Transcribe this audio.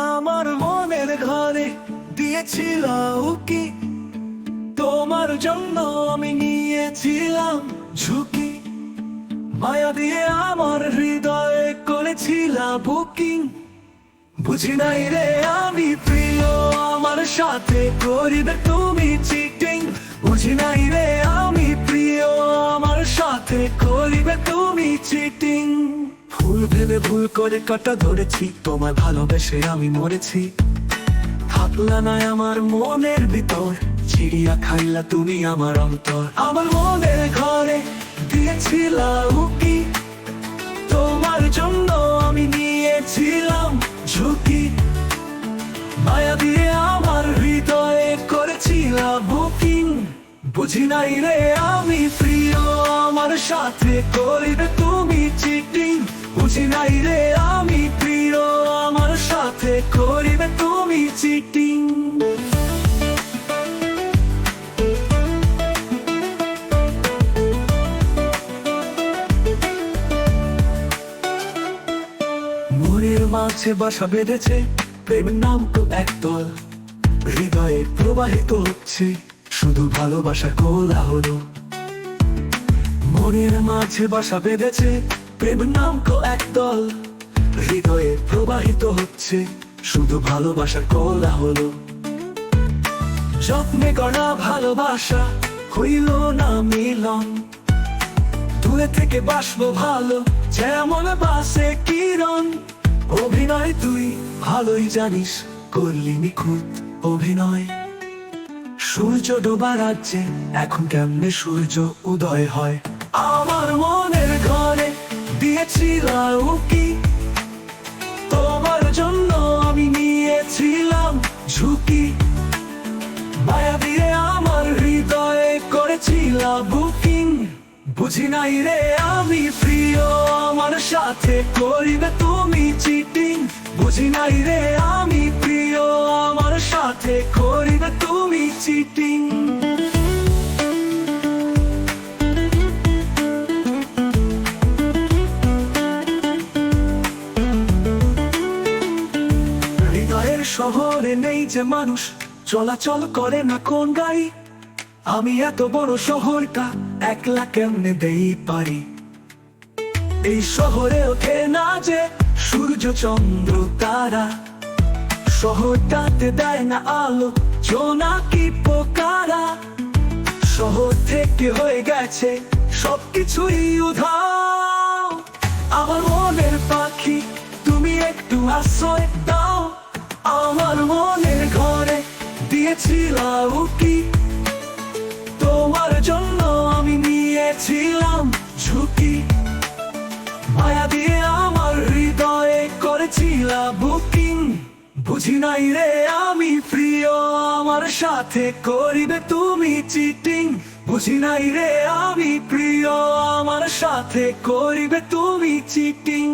আমার মনের ঘরে দিয়েছিলাম কি? তোমার জন্য আমি নিয়েছিলাম ঝুঁকি। মায়া দিয়ে আমার হৃদয়ে করেছিলাম বুকিং। বুঝি নাই রে, আমি প্রিয়, আমার সাথে করিবে তুমি চিটিং বুঝি নাই রে, আমি প্রিয়, আমার সাথে করিবে তুমি চিটিং ভুল ভেবে ভুল করে কাটা ধরেছি। তোমার ভালোবেসে আমি মরেছি। থাকলা নাই আমার মনের ভিতর, চিড়িয়া খাইলা তুমি আমার অন্তর। আমার মনের ঘরে দিয়েছিলা উকি তোমার জন্য আমি নিয়েছিলাম ঝুঁকি। মায়া দিয়ে আমার হৃদয়ে করেছিলাম বুকিং। বুঝি নাই রে, আমি প্রিয়। আমার সাথে করিবে তুমি চিটিং বুঝি নাই রে আমি প্রিয় আমার সাথে করিবে তুমি চিটিং মনের মাঝে বাসা বেঁধেছে প্রেমের নাম তো একদল, হৃদয়ে প্রবাহিত হচ্ছে, শুধু ভালোবাসা কোলা হলো মনের মাঝে বাসা বেঁধেছে প্রেমের নাম তো একদল হৃদয়ে প্রবাহিত হচ্ছে, শুধু ভালোবাসা কোলা হলো। যত্নে গড়া ভালোবাসা, হইল না মিলন। দূরে থেকে বাসবো ভালো, যেমন বাসে কিরণ। অভিনয় তুই ভালোই জানিস, করলি নিখুঁত অভিনয়। সূর্য ডোবা রাজ্যে, এখন কেমনে সূর্য উদয় হয়? আমার ঘরে দিয়েছিলাম উকি তোমার জন্য আমি নিয়েছিলাম ঝুঁকি। মায়া দিয়ে আমার হৃদয়ে করেছিলাম বুকিং। বুঝি নাই রে, আমি প্রিয়, আমার সাথে করিবে তুমি চিটিং। বুঝি নাই রে, আমি প্রিয়, আমার সাথে করিবে তুমি চিটিং। শহরে নেই যে মানুষ। চলাচল করে না কোন গাড়ি। আমি এত বড় শহরটা একলা কেমনে দেই পারি? এই শহরে ওঠে না যে সূর্য, চন্দ্র, তারা। শহরটাতে দেয় না আলো জোনাকি পোকারা। শহর থেকে হয়ে গেছে সবকিছুই উধাও। আমার মনের পাখি, তুমি একটু আশ্রয় দাও। আমার মনের ঘরে দিয়েছিলাম উকি তোমার জন্য আমি নিয়েছিলাম ঝুঁকি। মায়া দিয়ে আমার হৃদয়ে করেছিলাম বুকিং। বুঝি নাই রে, আমি প্রিয়, আমার সাথে করিবে তুমি চিটিং। বুঝি নাই রে, আমি প্রিয়, আমার সাথে করিবে তুমি চিটিং।